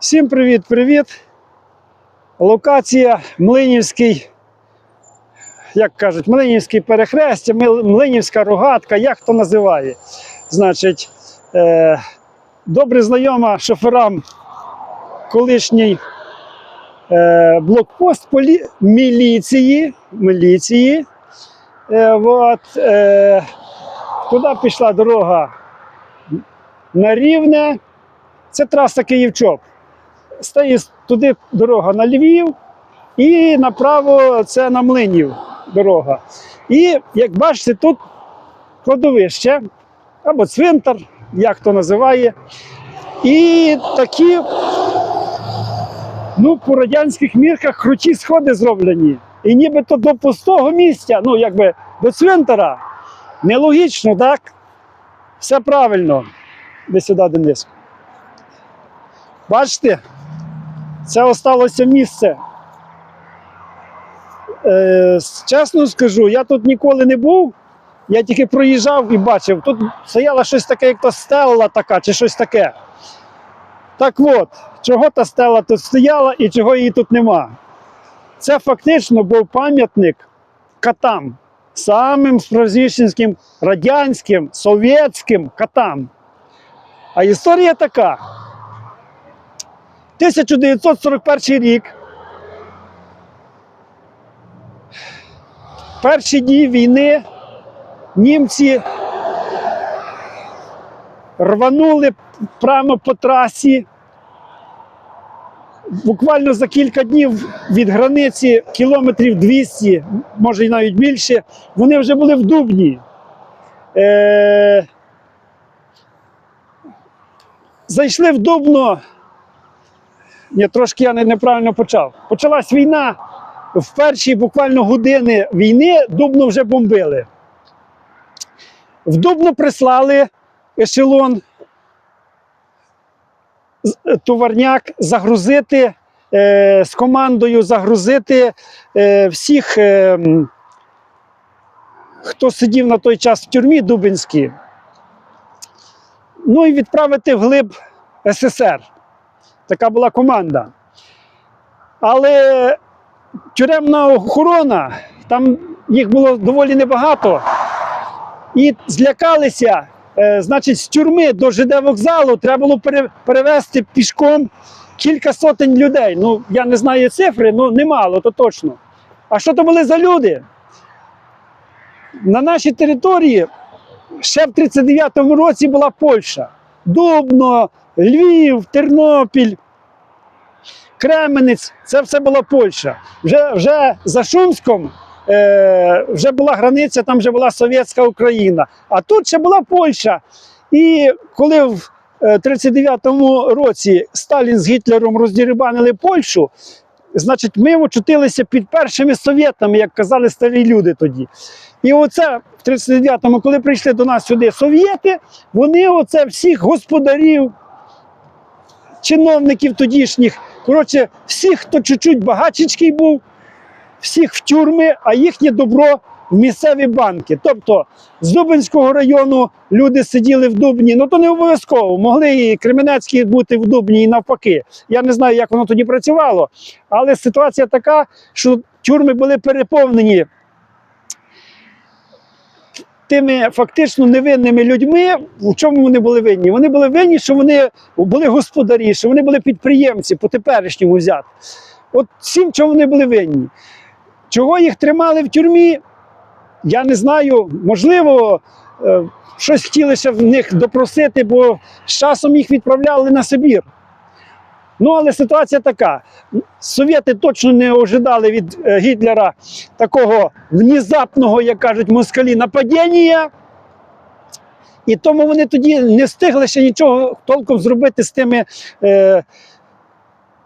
Всім привіт-привіт. Локація Млинівський, як кажуть, Млинівський перехрестя, Млинівська рогатка, як хто називає. Значить, е, добре знайома шоферам колишній е, блокпост полі... міліції. міліції. Е, от, е, туди пішла дорога на рівне. Це траса Київ-Чоп. Стає туди дорога на Львів, і направо це на Млинів дорога. І як бачите, тут кладовище або цвинтар, як хто називає. І такі, ну, по радянських мірках круті сходи зроблені. І нібито до пустого місця, ну, якби до цвинтара. Нелогічно, так? Все правильно. Де сюди, Денис. Бачите, це осталося місце. Е, чесно скажу, я тут ніколи не був. Я тільки проїжджав і бачив. Тут стояло щось таке, як то стела така, чи щось таке. Так от, чого та стела тут стояла і чого її тут нема. Це фактично був пам'ятник катам, самим справжнішим радянським, совєтським катам. А історія така. 1941 рік. Перші дні війни німці рванули прямо по трасі. Буквально за кілька днів від границі кілометрів 200, може і навіть більше, вони вже були в Дубні. Е- Зайшли в Дубно. Ні, трошки я неправильно почав. Почалась війна. В перші буквально години війни Дубно вже бомбили. В Дубно прислали ешелон, е, товарняк загрузити е, з командою загрузити е, всіх, е, хто сидів на той час в тюрмі Дубинській. Ну і відправити вглиб СССР. Така була команда. Але тюремна охорона, там їх було доволі небагато. І злякалися, е, значить, з тюрми до ЖД вокзалу треба було пере- перевезти пішком кілька сотень людей. Ну, я не знаю цифри, ну немало, то точно. А що то були за люди? На нашій території ще в 39-му році була Польща. Дубно, Львів, Тернопіль, Кременець це все була Польща. Вже, вже за Шумськом е, вже була границя, там вже була совєтська Україна. А тут ще була Польща. І коли в е, 39-му році Сталін з Гітлером роздірибанили Польщу, значить, ми очутилися під першими совєтами, як казали старі люди тоді. І оце в 39-му, коли прийшли до нас сюди совєти, вони оце всіх господарів, чиновників тодішніх, коротше, всіх, хто чуть-чуть багачечкий був, всіх в тюрми, а їхнє добро в місцеві банки. Тобто з Дубинського району люди сиділи в Дубні, ну то не обов'язково, могли і Кременецькі бути в Дубні і навпаки. Я не знаю, як воно тоді працювало, але ситуація така, що тюрми були переповнені тими фактично невинними людьми, в чому вони були винні? Вони були винні, що вони були господарі, що вони були підприємці по теперішньому взяти. От всім, чому вони були винні. Чого їх тримали в тюрмі, я не знаю. Можливо, е, щось хотіли ще в них допросити, бо з часом їх відправляли на Сибір. Ну, але ситуація така: совєти точно не ожидали від е, Гітлера такого внезапного, як кажуть москалі, нападіння. І тому вони тоді не встигли ще нічого толком зробити з тими е,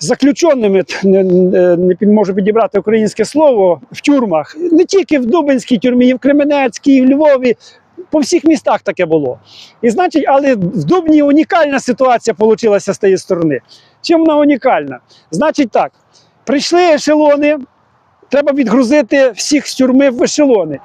заключеними, не, не, можу підібрати українське слово, в тюрмах. Не тільки в Дубинській тюрмі, і в Кременецькій, і в Львові. По всіх містах таке було. І значить, але в Дубні унікальна ситуація вийшла з тієї сторони. Чим вона унікальна? Значить так, прийшли ешелони, треба відгрузити всіх з тюрми в ешелони.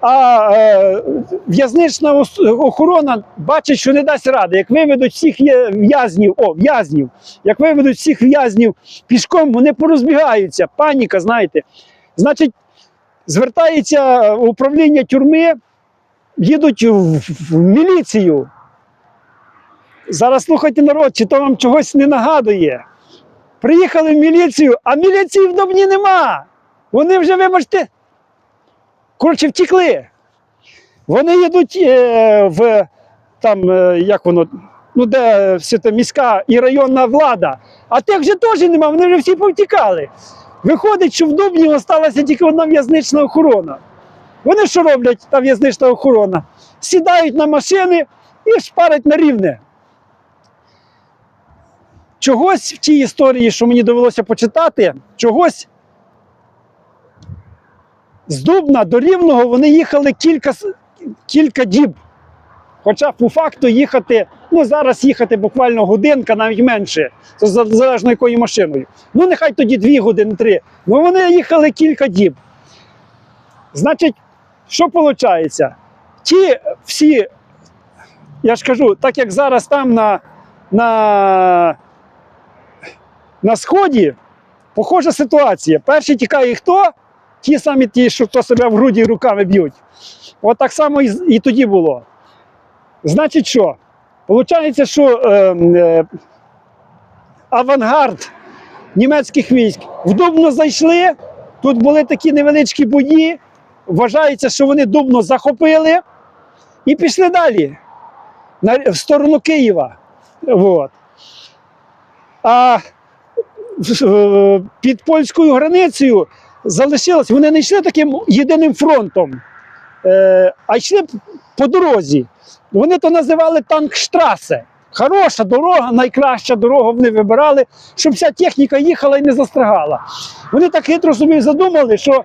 А е, в'язнична охорона бачить, що не дасть ради. Як виведуть всіх в'язнів, о, в'язнів, як виведуть всіх в'язнів пішком, вони порозбігаються. Паніка, знаєте. Значить, звертається управління тюрми, їдуть в, в міліцію. Зараз слухайте народ, чи то вам чогось не нагадує. Приїхали в міліцію, а міліції в Добні нема. Вони вже, вибачте, коротше, втікли. Вони їдуть е, в там, е, як воно, ну де все це міська і районна влада. А тих вже теж нема, вони вже всі повтікали. Виходить, що в Дубні залишилася тільки одна в'язнична охорона. Вони що роблять, та в'язнична охорона? Сідають на машини і шпарять на рівне. Чогось в тій історії, що мені довелося почитати, чогось з Дубна до Рівного вони їхали кілька, кілька діб. Хоча по факту їхати, ну зараз їхати буквально годинка, навіть менше, залежно якою машиною. Ну нехай тоді дві години, три. Ну вони їхали кілька діб. Значить, що виходить? Ті всі, я ж кажу, так як зараз там на, на, на сході, похожа ситуація. Перші тікає хто? Ті самі ті, що хто себе в груді руками б'ють. От так само і, і тоді було. Значить, що? Получається, що е, е, авангард німецьких військ в зайшли. Тут були такі невеличкі бої. Вважається, що вони Дубно захопили і пішли далі на, в сторону Києва. От. А під польською границею залишилось, вони не йшли таким єдиним фронтом, е, а йшли по дорозі. Вони то називали танкштрасе. Хороша дорога, найкраща дорога вони вибирали, щоб вся техніка їхала і не застрягала. Вони так хитро собі задумали, що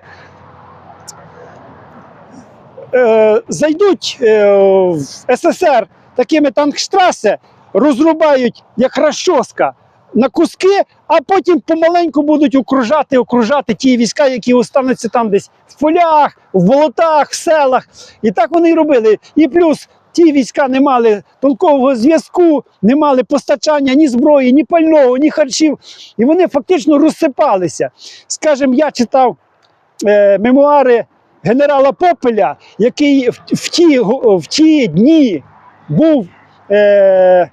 е, зайдуть е, в СССР такими танкштрасе, розрубають як розчоска на куски, а потім помаленьку будуть окружати, окружати ті війська, які остануться там десь в полях, в болотах, в селах. І так вони і робили. І плюс ті війська не мали толкового зв'язку, не мали постачання ні зброї, ні пального, ні харчів. І вони фактично розсипалися. Скажем, я читав е, мемуари генерала Попеля, який в, в, ті, в ті дні був е,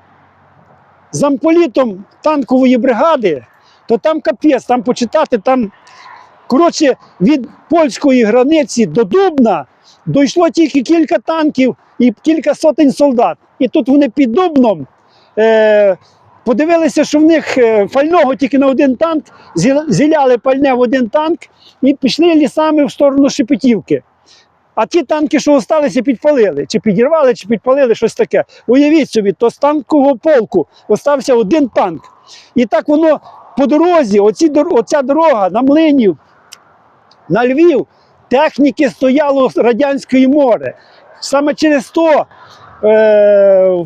замполітом танкової бригади, то там капець, там почитати, там коротше, від польської границі до Дубна дійшло тільки кілька танків і кілька сотень солдат. І тут вони під Дубном. Е, Подивилися, що в них е, пального тільки на один танк, зіляли пальне в один танк і пішли лісами в сторону Шепетівки. А ті танки, що залишилися, підпалили. Чи підірвали, чи підпалили щось таке. Уявіть собі, то з танкового полку остався один танк. І так воно по дорозі, оці, оця дорога на Млинів, на Львів, техніки стояло радянської море. Саме через то е,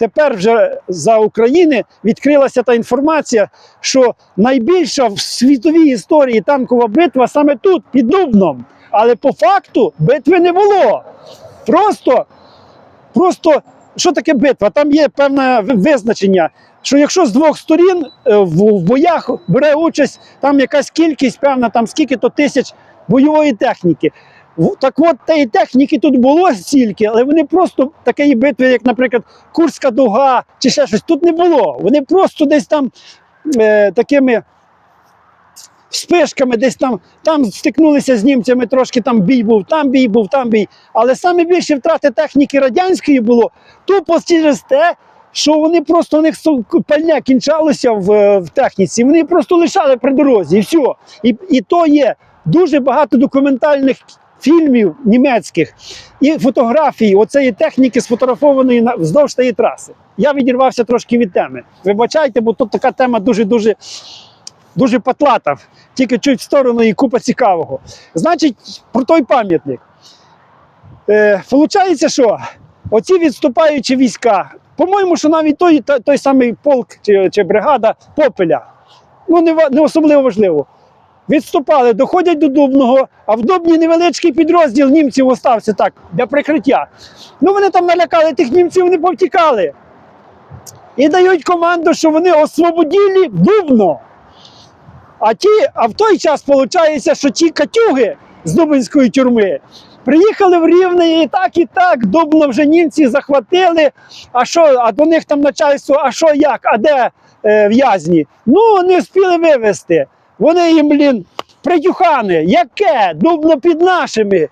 тепер вже за України відкрилася та інформація, що найбільша в світовій історії танкова битва саме тут, під Дубном. Але по факту битви не було. Просто, просто що таке битва? Там є певне визначення, що якщо з двох сторін е, в, боях бере участь там якась кількість, певна там скільки то тисяч бойової техніки. Так от тієї техніки тут було стільки, але вони просто такої битви, як, наприклад, Курська дуга чи ще щось, тут не було. Вони просто десь там е, такими спишками, десь там, там стикнулися з німцями, трошки там бій був, там бій був, там бій. Але саме більше втрати техніки радянської було тупо через те, що вони просто у них пальне кінчалося в, в техніці, вони просто лишали при дорозі, і все. І, і то є дуже багато документальних фільмів німецьких і фотографій оцеї техніки сфотографованої вздовж тієї траси. Я відірвався трошки від теми. Вибачайте, бо тут така тема дуже дуже дуже патлата. Тільки чуть в сторону і купа цікавого. Значить, про той пам'ятник. Е, Получається, що оці відступаючі війська, по-моєму, що навіть той, той, той самий полк чи, чи бригада Попеля, ну не, не особливо важливо. Відступали, доходять до Дубного, а в Дубні невеличкий підрозділ німців остався так, для прикриття. Ну вони там налякали тих німців, вони повтікали. І дають команду, що вони освободили Дубно. А, ті, а в той час виходить, що ті катюги з Дубинської тюрми приїхали в Рівне і так, і так, Дубно вже німці захватили. А що, а до них там начальство, а що як, а де е, в'язні? Ну, не встигли вивезти. Вони їм, блін, придюхани, яке? Дубно під нашими.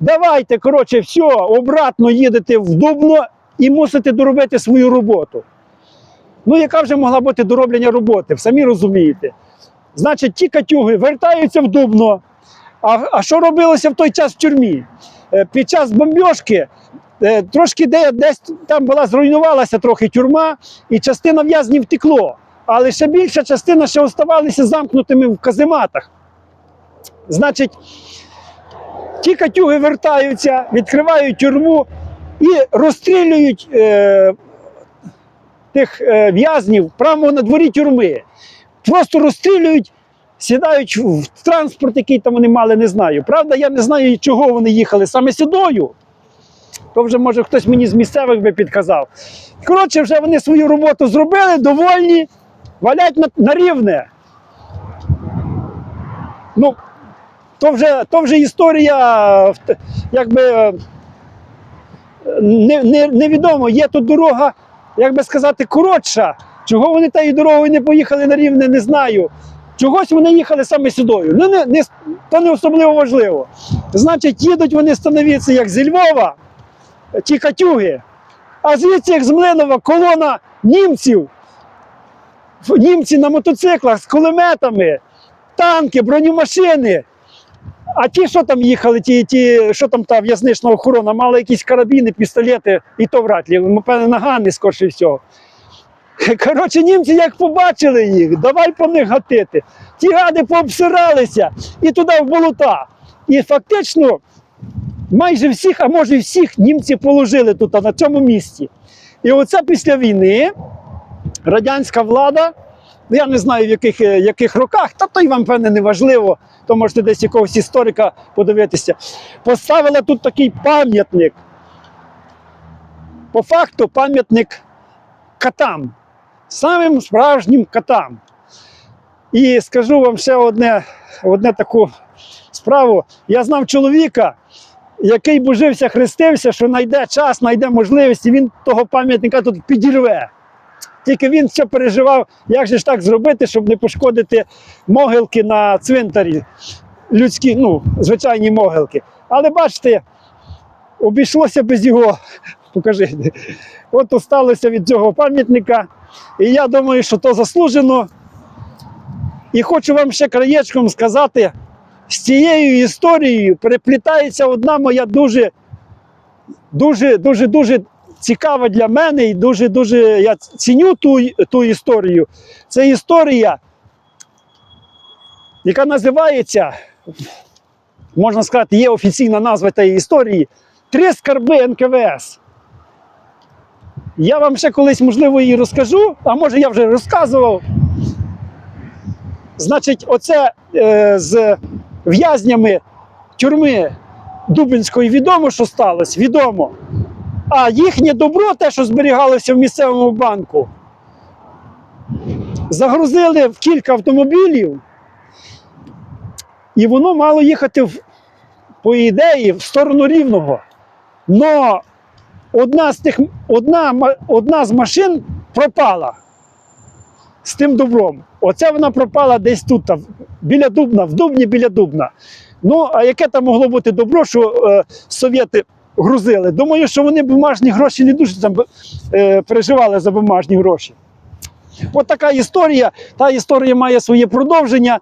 Давайте, коротше, все, обратно їдете в Дубно і мусите доробити свою роботу. Ну, яка вже могла бути дороблення роботи, самі розумієте. Значить, ті катюги вертаються в Дубно. А, а що робилося в той час в тюрмі? Е, Під час бомбьошки е, трошки де, десь там була зруйнувалася трохи тюрма, і частина в'язнів втекло. Але ще більша частина ще оставалися замкнутими в казематах. Значить, ті катюги вертаються, відкривають тюрму і розстрілюють е, тих е, в'язнів прямо на дворі тюрми. Просто розстрілюють, сідають в транспорт, який там вони мали, не знаю. Правда, я не знаю, чого вони їхали саме сюдою. То вже, може, хтось мені з місцевих би підказав. Коротше, вже вони свою роботу зробили, довольні, валять на, на рівне. Ну, то вже, то вже історія, якби не, не, невідомо, є тут дорога, як би сказати, коротша. Чого вони тією дорогою не поїхали на рівне, не знаю. Чогось вони їхали саме сюдою. Ну, не, не, то не особливо важливо. Значить, їдуть вони становитися як зі Львова, ті катюги, а звідси, як з Млинова, колона німців, німці на мотоциклах з кулеметами, танки, бронемашини. А ті, що там їхали, ті, ті, що там та в'язнична охорона, мали якісь карабіни, пістолети, і то вряд ли, напевно, нагани скорше всього. Коротше, німці як побачили їх, давай по них гатити. Ті гади пообсиралися і туди в болота. І фактично майже всіх, а може всіх німці положили тут, на цьому місці. І оце після війни радянська влада, ну, я не знаю в яких, е, яких роках, та то й вам, певне, не важливо, то можете десь якогось історика подивитися, поставила тут такий пам'ятник. По факту пам'ятник катам, самим справжнім катам. І скажу вам ще одне, одне таку справу. Я знав чоловіка, який божився, хрестився, що знайде час, знайде можливість, і він того пам'ятника тут підірве. Тільки він все переживав, як же ж так зробити, щоб не пошкодити могилки на цвинтарі, людські, ну, звичайні могилки. Але бачите, обійшлося без його. Покажи. От осталося від цього пам'ятника. І я думаю, що то заслужено. І хочу вам ще краєчком сказати, з цією історією переплітається одна моя дуже, дуже, дуже, дуже цікава для мене і дуже, дуже я ціню ту, ту історію. Це історія, яка називається, можна сказати, є офіційна назва тієї історії Три скарби НКВС. Я вам ще колись, можливо, її розкажу, а може я вже розказував. Значить, оце е, з в'язнями тюрми Дубинської відомо, що сталося, відомо. А їхнє добро, те, що зберігалося в місцевому банку, загрузили в кілька автомобілів, і воно мало їхати, в, по ідеї, в сторону рівного. Но одна з тих, одна, одна з машин пропала з тим добром. Оце вона пропала десь тут, там, біля Дубна, в Дубні біля Дубна. Ну, а яке там могло бути добро, що е, совєти грузили? Думаю, що вони бумажні гроші не дуже там, е, переживали за бумажні гроші. От така історія. Та історія має своє продовження.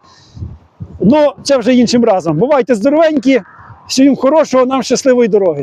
Ну, це вже іншим разом. Бувайте здоровенькі, всім хорошого, нам щасливої дороги.